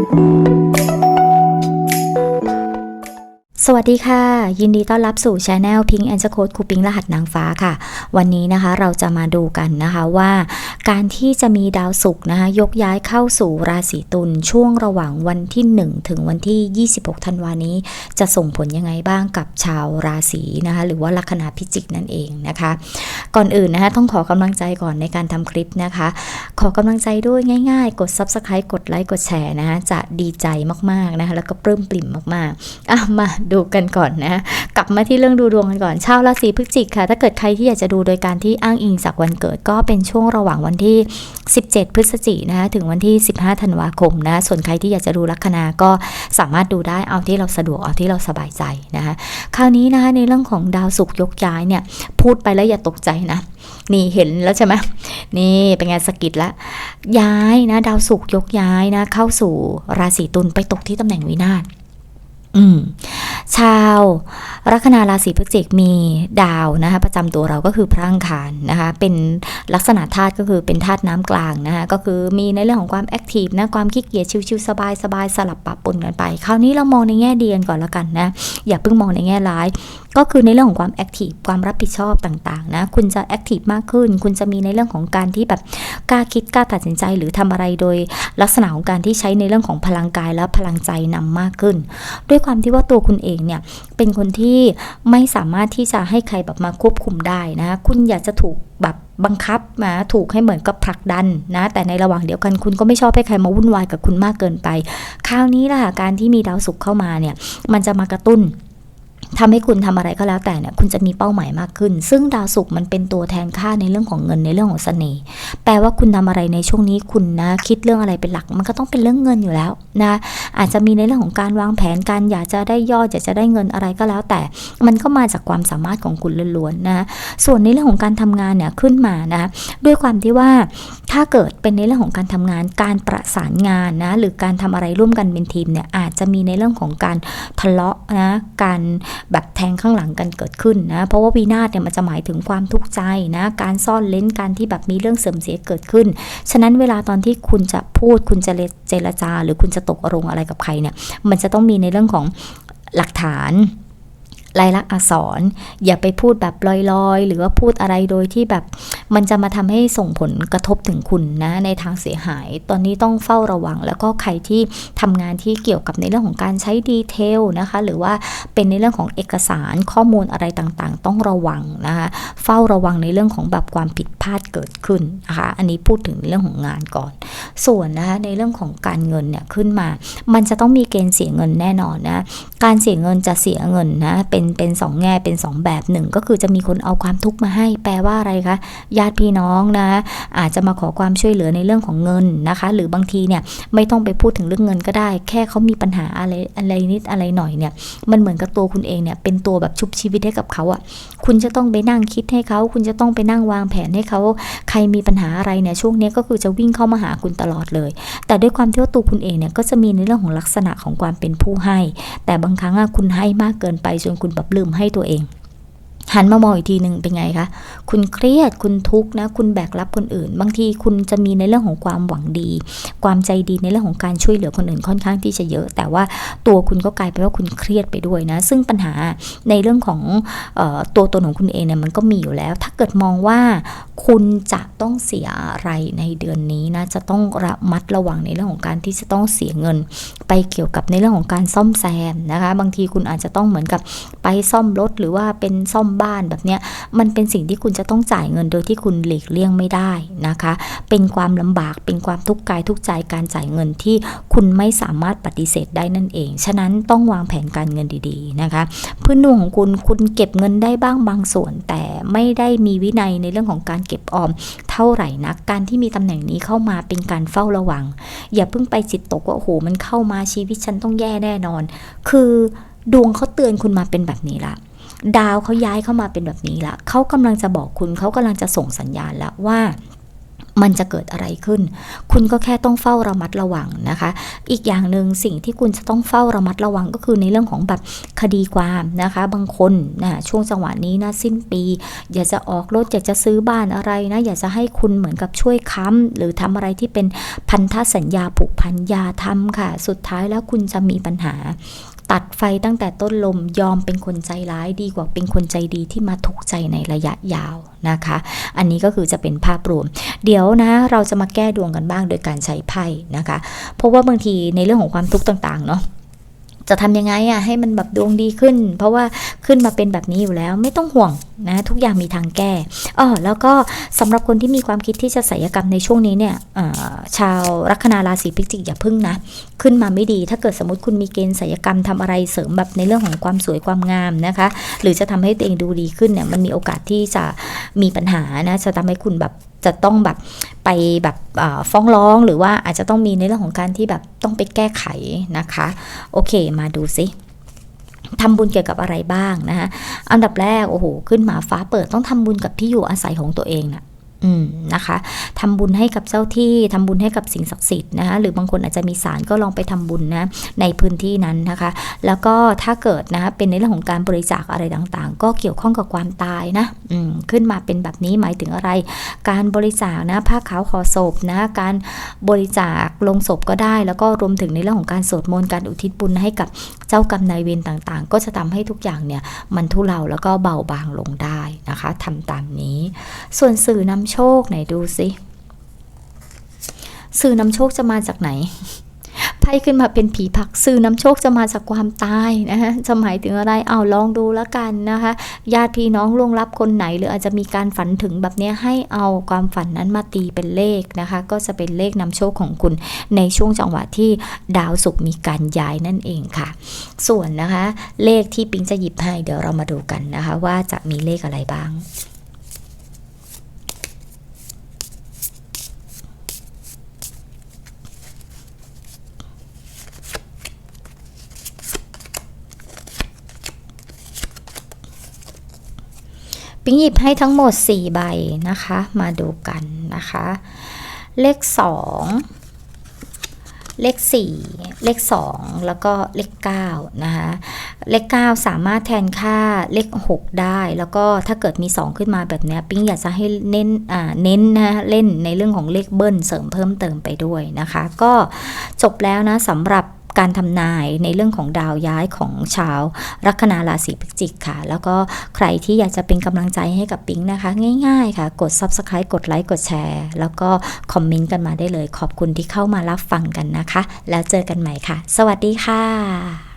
Thank you. วัสดีค่ะ ยินดีต้อนรับสู่ช anel พิงแอนด์โคดคูปิงรหัสนางฟ้าค่ะ วันนี้นะคะเราจะมาดูกันนะคะว่า การที่จะมีดาวศุกร์นะคะยกย้ายเข้าสู่ราศีตุลช่วงระหว่างวันที่ 1 ถึงวันที่ 26 ธันวานี้ จะส่งผลยังไงบ้างกับชาวราศีนะคะหรือว่าลัคนาพิจิกนั่นเองนะคะ ก่อนอื่นนะคะต้องขอกำลังใจก่อนในการทำคลิปนะคะ ขอกำลังใจด้วยง่าย ๆ กด Subscribe กดไลค์กดแชร์นะคะจะดีใจมากๆนะคะแล้วก็ปลื้มปริ่มมากๆอะมาดูกันก่อนนะกลับมาที่เรื่องดูดวงกันก่อนชาวราศีพฤศจิกค่ะ ถ้าเกิดใครที่อยากจะดูโดยการที่อ้างอิงจากวันเกิดก็เป็นช่วงระหว่างวันที่ 17 พฤศจิกนะคะถึงวันที่ 15 ธันวาคมนะส่วนใครที่อยากจะดูลัคนาก็สามารถดูได้เอาที่เราสะดวกเอาที่เราสบายใจนะคะคราวนี้นะคะในเรื่องของดาวศุกร์ยกย้ายเนี่ยพูดไปแล้วอย่าตกใจนะนี่เห็นแล้วใช่ไหมนี่เป็นไงสกิดละย้ายนะ ดาวศุกร์ยกย้ายนะ เข้าสู่ราศีตุลไปตกที่ตำแหน่งวินาศอืม ชาวลัคนาราศีพฤศจิกมีดาวนะคะประจำตัวเราก็คือพระอังคารนะคะเป็นลักษณะธาตุก็คือเป็นธาตุน้ำกลางนะคะก็คือมีในเรื่องของความแอคทีฟนะความขี้เกียจชิวๆสบายๆสลับปะปนกันไป คราวนี้เรามองในแง่ดีกันก่อนละกันนะอย่าเพิ่งมองในแง่ร้าย ก็คือในเรื่องของความแอคทีฟความรับผิดชอบต่างๆนะคุณจะแอคทีฟมากขึ้น คุณจะมีในเรื่องของการที่แบบกล้าคิดกล้าตัดสินใจหรือทำอะไรโดยลักษณะของการที่ใช้ในเรื่องของพลังกายและพลังใจนำมากขึ้น ด้วยความที่ว่าตัวคุณเองเนี่ยเป็นคนที่ไม่สามารถที่จะให้ใครแบบมาควบคุมได้นะคุณอยากจะถูกแบบบังคับนะถูกให้เหมือนกับผลักดันนะแต่ในระหว่างเดียวกันคุณก็ไม่ชอบให้ใครมาวุ่นวายกับคุณมากเกินไป คราวนี้ล่ะการที่มีดาวศุกร์เข้ามาเนี่ยมันจะมากระตุ้น ทำให้คุณทำอะไรก็แล้วแต่เนี่ยคุณจะมีเป้าหมายมากขึ้น ซึ่งดาวศุกร์มันเป็นตัวแทนค่าในเรื่องของเงินในเรื่องของเสน่ห์แปลว่าคุณทำอะไรในช่วงนี้คุณนะคิดเรื่องอะไรเป็นหลัก มันก็ต้องเป็นเรื่องเงินอยู่แล้วนะอาจจะมีในเรื่องของการวางแผนการอยากจะได้ยอดอยากจะได้เงินอะไรก็แล้ว แต่มันก็มาจากความสามารถของคุณล้วนๆนะส่วนในเรื่องของการทำงานเนี่ยขึ้นมานะด้วยความที่ว่าถ้าเกิดเป็นในเรื่องของการทำงานการประสานงานนะหรือการทำอะไรร่วมกันเป็นทีมเนี่ยอาจจะมีในเรื่องของการทะเลาะนะการแบบแทงข้างหลังกันเกิดขึ้นนะ เพราะว่าวินาศเนี่ยมันจะหมายถึงความทุกข์ใจนะ การซ่อนเล้นการที่แบบมีเรื่องเสื่อมเสียเกิดขึ้น ฉะนั้นเวลาตอนที่คุณจะพูดคุณจะเจรจา หรือคุณจะตกอารมณ์อะไรกับใครเนี่ย มันจะต้องมีในเรื่องของหลักฐานลายลักษณ์อักษร อย่าไปพูดแบบลอยๆ หรือว่าพูดอะไรโดยที่แบบ มันจะมาทำให้ส่งผลกระทบถึงคุณนะในทางเสียหาย ตอนนี้ต้องเฝ้าระวัง แล้วก็ใครที่ทำงานที่เกี่ยวกับในเรื่องของการใช้ดีเทลนะคะ หรือว่าเป็นในเรื่องของเอกสารข้อมูลอะไรต่างๆ ต้องระวังนะคะเฝ้าระวังในเรื่องของแบบความผิดพลาดเกิดขึ้นนะคะอันนี้พูดถึงเรื่องของงานก่อน ส่วนนะคะในเรื่องของการเงินเนี่ยขึ้นมา มันจะต้องมีเกณฑ์เสียเงินแน่นอนนะการเสียเงินจะเสียเงินนะเป็นเป็นเป็นสองแง่เป็น 2 แบบหนึ่งก็คือจะมีคนเอาความทุกข์มาให้แปลว่าอะไรคะญาติพี่น้องนะ อาจจะมาขอความช่วยเหลือในเรื่องของเงินนะคะ หรือบางทีเนี่ยไม่ต้องไปพูดถึงเรื่องเงินก็ได้ แค่เขามีปัญหาอะไรอะไรนิดอะไรหน่อยเนี่ย มันเหมือนกับตัวคุณเองเนี่ยเป็นตัวแบบชุบชีวิตให้กับเขาอะ่ะ คุณจะต้องไปนั่งคิดให้เขา คุณจะต้องไปนั่งวางแผนให้เขาใครมีปัญหาอะไรเนี่ยช่วงนี้ก็คือจะวิ่งเข้ามาหาคุณตลอดเลย แต่ด้วยความที่ว่าตัวคุณเองเนี่ยก็จะมีในเรื่องของลักษณะของความเป็นผู้ให้ แต่บางครั้งคุณให้มากเกินไปจนคุณแบบลืมให้ตัวเอง หันมามองอีกทีหนึ่งเป็นไงคะ คุณเครียดคุณทุกข์นะ คุณแบกรับคนอื่น บางทีคุณจะมีในเรื่องของความหวังดี ความใจดีในเรื่องของการช่วยเหลือคนอื่นค่อนข้างที่จะเยอะ แต่ว่าตัวคุณก็กลายเป็นว่าคุณเครียดไปด้วยนะ ซึ่งปัญหาในเรื่องของออตัวตนของคุณเองเนี่ยมันก็มีอยู่แล้ว ถ้าเกิดมองว่าคุณจะต้องเสียอะไรในเดือนนี้นะ จะต้องระมัดระวังในเรื่องของการที่จะต้องเสียเงิน ไปเกี่ยวกับในเรื่องของการซ่อมแซมนะคะ บางทีคุณอาจจะต้องเหมือนกับไปซ่อมรถหรือว่าเป็นซ่อมบ้านแบบเนี้ยมันเป็นสิ่งที่คุณจะต้องจ่ายเงินโดยที่คุณหลีกเลี่ยงไม่ได้นะคะ เป็นความลำบากเป็นความทุกข์กายทุกใจการจ่ายเงินที่คุณไม่สามารถปฏิเสธได้นั่นเอง ฉะนั้นต้องวางแผนการเงินดีๆนะคะ พื้นดวงของคุณคุณเก็บเงินได้บ้างบางส่วน แต่ไม่ได้มีวินัยในเรื่องของการเก็บออมเท่าไหร่นัก การที่มีตำแหน่งนี้เข้ามาเป็นการเฝ้าระวัง อย่าเพิ่งไปจิตตกว่าโอ้โหมันเข้ามาชีวิตฉันต้องแย่แน่นอน คือดวงเขาเตือนคุณมาเป็นแบบนี้ละ ดาวเขาย้ายเข้ามาเป็นแบบนี้ละเขากำลังจะบอกคุณเขากำลังจะส่งสัญญาณแล้วว่ามันจะเกิดอะไรขึ้น คุณก็แค่ต้องเฝ้าระมัดระวังนะคะ อีกอย่างหนึ่งสิ่งที่คุณจะต้องเฝ้าระมัดระวังก็คือในเรื่องของแบบคดีความนะคะ บางคนนะช่วงจังหวะนี้นะสิ้นปี อยากจะออกรถอยากจะซื้อบ้านอะไรนะ อยากจะให้คุณเหมือนกับช่วยค้ำหรือทำอะไรที่เป็นพันธสัญญาผูกพันยาทำค่ะ สุดท้ายแล้วคุณจะมีปัญหา ตัดไฟตั้งแต่ต้นลมยอมเป็นคนใจร้ายดีกว่าเป็นคนใจดีที่มาทุกข์ใจในระยะยาวนะคะ อันนี้ก็คือจะเป็นภาพรวม เดี๋ยวนะเราจะมาแก้ดวงกันบ้างโดยการใช้ไพ่นะคะ เพราะว่าบางทีในเรื่องของความทุกข์ต่างๆเนาะ จะทำยังไงอะให้มันแบบดวงดีขึ้น เพราะว่าขึ้นมาเป็นแบบนี้อยู่แล้วไม่ต้องห่วงนะทุกอย่างมีทางแก้อ๋อแล้วก็สำหรับคนที่มีความคิดที่จะศัลยกรรมในช่วงนี้เนี่ยชาวลัคนาราศีพิจิกอย่าพึ่งนะ ขึ้นมาไม่ดี ถ้าเกิดสมมติคุณมีเกณฑ์ศัลยกรรมทำอะไรเสริมแบบในเรื่องของความสวยความงามนะคะ หรือจะทำให้ตัวเองดูดีขึ้นเนี่ยมันมีโอกาสที่จะมีปัญหานะจะทำให้คุณแบบ จะต้องแบบไปแบบฟ้องร้องหรือว่าอาจจะต้องมีในเรื่องของการที่แบบต้องไปแก้ไขนะคะ โอเคมาดูซิทำบุญเกี่ยวกับอะไรบ้างนะคะอันดับแรกโอ้โหขึ้นมาฟ้าเปิดต้องทำบุญกับที่อยู่อาศัยของตัวเองนะ อืมนะคะทำบุญให้กับเจ้าที่ทำบุญให้กับสิ่งศักดิ์สิทธิ์นะคะหรือบางคนอาจจะมีศาลก็ลองไปทำบุญนะในพื้นที่นั้นนะคะ แล้วก็ถ้าเกิดนะคะเป็นในเรื่องของการบริจาคอะไรต่างๆ ก็เกี่ยวข้องกับความตายนะอืมขึ้นมาเป็นแบบนี้หมายถึงอะไร การบริจาคนะผ้าขาวขอศพนะการบริจาคลงศพก็ได้ แล้วก็รวมถึงในเรื่องของการสวดมนต์การอุทิศบุญให้กับเจ้ากรรมนายเวรต่างๆ ก็จะทำให้ทุกอย่างเนี่ยมันทุเลาแล้วก็เบาบางลงได้นะคะทำตามนี้ ส่วนสื่อนำโชคไหนดูสิสื่อนำโชคจะมาจากไหนไพ่ขึ้นมาเป็นผีผักสื่อนำโชคจะมาจากความตายนะคะจะหมายถึงอะไรเอาลองดูแล้วกันนะคะญาติพี่น้องล่วงลับคนไหน หรืออาจจะมีการฝันถึงแบบนี้ให้เอาความฝันนั้นมาตีเป็นเลขนะคะ ก็จะเป็นเลขนำโชคของคุณในช่วงจังหวะที่ดาวศุกร์มีการย้ายนั่นเองค่ะ ส่วนนะคะ เลขที่ปิงจะหยิบให้เดี๋ยวเรามาดูกันนะคะ ว่าจะมีเลขอะไรบ้าง งหยิบให้ทั้งหมด 4 ใบนะคะ มาดูกันนะคะ เลข 2 เลข 4 เลข 2 แล้วก็เลข9นะคะ เลข 9 สามารถแทนค่าเลข 6 ได้ แล้วก็ถ้าเกิดมี 2 ขึ้นมาแบบนี้ปิ๊งอยากจะให้เน้นอ่าเน้นนะเล่นในเรื่องของเลขเบิ้ลเสริมเพิ่มเติมไปด้วยนะคะ ก็จบแล้วนะสำหรับ การทำนายในเรื่องของดาวย้ายของชาวลัคนาราศีพิจิกค่ะ แล้วก็ใครที่อยากจะเป็นกำลังใจให้กับปิ๊งนะคะ ง่ายๆค่ะ กด Subscribe กดไลค์กดแชร์ แล้วก็คอมเมนต์กันมาได้เลย ขอบคุณที่เข้ามารับฟังกันนะคะ แล้วเจอกันใหม่ค่ะ สวัสดีค่ะ